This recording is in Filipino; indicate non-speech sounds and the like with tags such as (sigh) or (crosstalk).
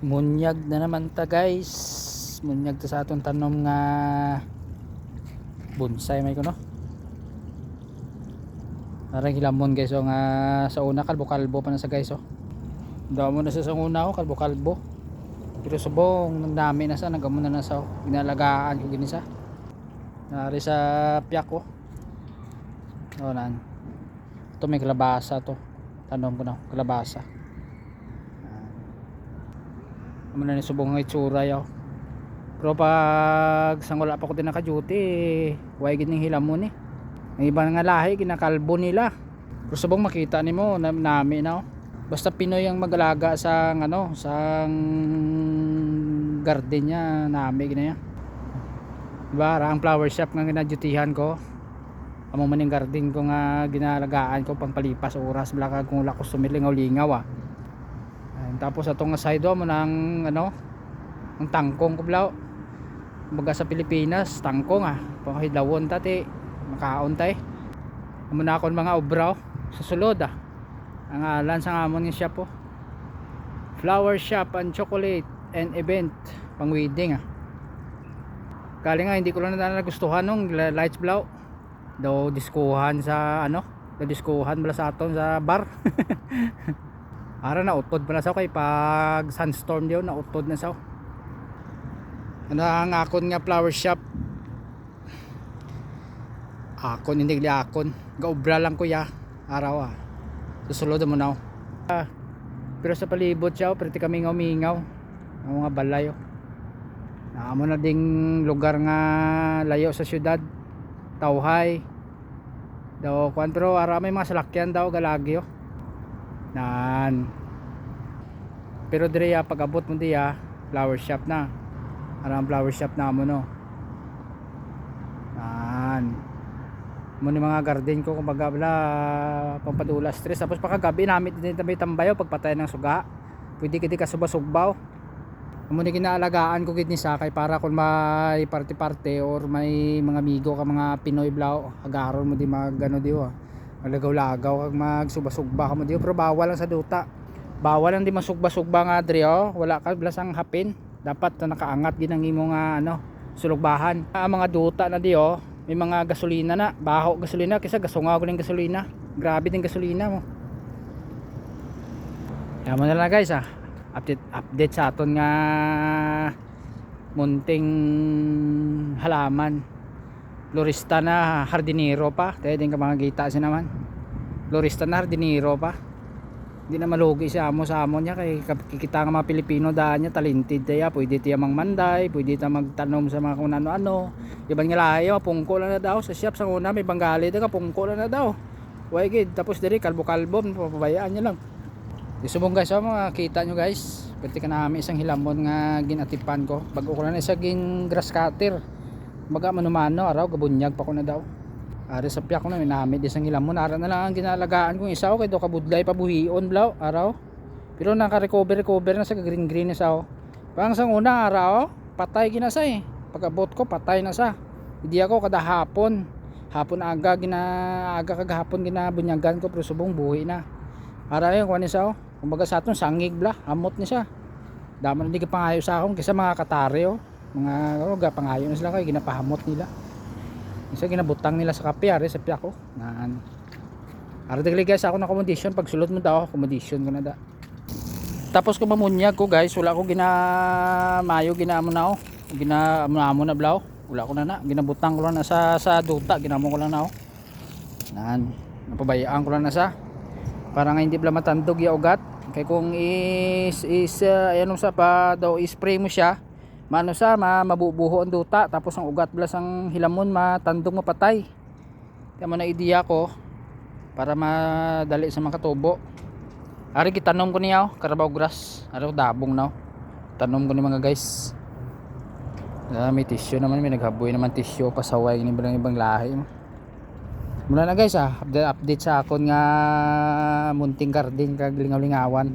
munyag na naman ta guys munyag ta sa atong tanom nga bonsai may kuno Parang hilamon guys oh, nga sa una kalbo kalbo pa na sa guys oh. Daw mo na sa sa una oh, kalbo kalbo. Pero subong nang dami na sa nagamo na na sa oh. Ginalagaan ko gini sa. Nari sa piyak oh. Oh nan. Ito may kalabasa to. Tanom ko na kalabasa. Amo na ni subong nga itsura yaw. Pero pag sang wala pa ko din naka-duty, way gid ning hilamon eh. Ang iba nga lahi kinakalbo nila. Gusto bang makita nimo na nami na oh. Basta Pinoy ang mag-alaga sa ano, sa garden niya, nami gina yan. Diba, ang flower shop nga ginadutihan ko. Amo man yung garden ko nga ginalagaan ko pang palipas oras bala kung wala ko sumilingaw-lingaw ah. Tapos atong side mo ng ano, ang tangkong ko blaw. Kumbaga sa Pilipinas, tangkong ah. Pangahidlawon tati makaon tay amo na akong mga obraw sa sulod ah. Ang alan sa amon ng shop oh. Flower shop and chocolate and event pang wedding ah. Kali nga hindi ko lang na nagustuhan nung lights blow. Daw diskuhan sa ano daw diskuhan bala sa aton sa bar (laughs) ara na utod pala sa kay pag sunstorm diyo na utod na sa ano ang akon nga flower shop. Akon hindi akon. Gaubra lang kuya araw ah. Susulod mo na ah, pero sa palibot siya oh, pretty kami nga umingaw. Ang mga balay oh. naamo na ding lugar nga layo sa syudad. Tawhay. Daw kwan pero ara may mga salakyan daw galagi oh. Nan pero dire ah, pag abot mo diya flower shop na. Ara ang flower shop na mo no? Nan mo ni mga garden ko kumbaga bla pampadula stress tapos pagkagabi namit din tambay tambayo pagpatay ng suga. Pwede kiti ka subasugbaw. Mo ni kinaalagaan ko gid ni sakay para kung may party-party or may mga amigo ka mga Pinoy blaw agaron mo di magano di wa malagaw-lagaw kag magsubasugba ka mo di pero bawal lang sa duta. Bawal lang di masugba-sugba nga diri oh. Wala ka blasang hapin. Dapat na nakaangat gid ang imo nga ano sulugbahan. Ang mga duta na di oh. May mga gasolina na. Baho gasolina kaysa gasungaw ko ng gasolina. Grabe din gasolina mo. Mo na lang guys ah. Update, update sa aton nga munting halaman florista na hardinero pa. Tayo din ka mga gita siya naman. Florista na hardinero pa. Hindi na malugi si amo sa amo niya. Kay kikita nga mga Pilipino daan niya talented tayo pwede tayo mangmanday pwede tayo magtanom sa mga kung ano-ano. Ibang nga layo pungko lang na daw sa shop sa una. May banggali daw pungko lang na daw. Way gid? Tapos diri kalbo kalbo papabayaan niya lang. Gusto mong guys oh, mga kita nyo guys. Pwede ka namin isang hilamon nga ginatipan ko. Bago ko na isa gin grass cutter baga manumano araw gabunyag pa ko na daw. Ari sa piyak na minamid isang hilamon ara na lang ang ginalagaan kong isa kay do kabudlay pa buhion blaw araw. Pero naka-recover recover na sa green green sa oh. Pang sang una araw patay ginasa eh. Pagabot ko patay na sa hindi ako kada hapon hapon aga gina aga kagahapon ginabunyagan ko pero subong buhi na. Ara yun kuha sa oh. kumbaga sa aton sangig bla amot ni siya. Damo na di ka pangayo sa akong kaysa mga katare oh. Mga oh, gapangayo na sila kay ginapahamot nila. Isa ginabutang nila sa kape ari sa piyak ko naan ara dagli guys ako na accommodation. Pag sulod mo daw accommodation ko na da. Tapos kung mamunyag ko guys. Wala ko gina mayo ginamo na oh ginamo na blaw. Wala ko na na. Ginabutang ko lang na sa sa duta. Ginamo ko lang na oh naan napabayaan ko lang na sa para nga hindi bla matandog ya ugat. Kay kung is is uh, ayan sa pa daw i-spray mo siya mano sa ma, mabubuho ang duta tapos ang ugat blas ang hilamon matandog mapatay. Kaya mo na idea ko para madali sa mga katubo. Ari gitanom ko niya oh, karabaw grass. Ari ko dabong na oh. tanom ko ni mga guys. Ah, may tissue naman may naghaboy naman tissue pasaway ni ibang ibang lahi muna na guys ah update, update sa akon nga munting garden kag lingaw-lingawan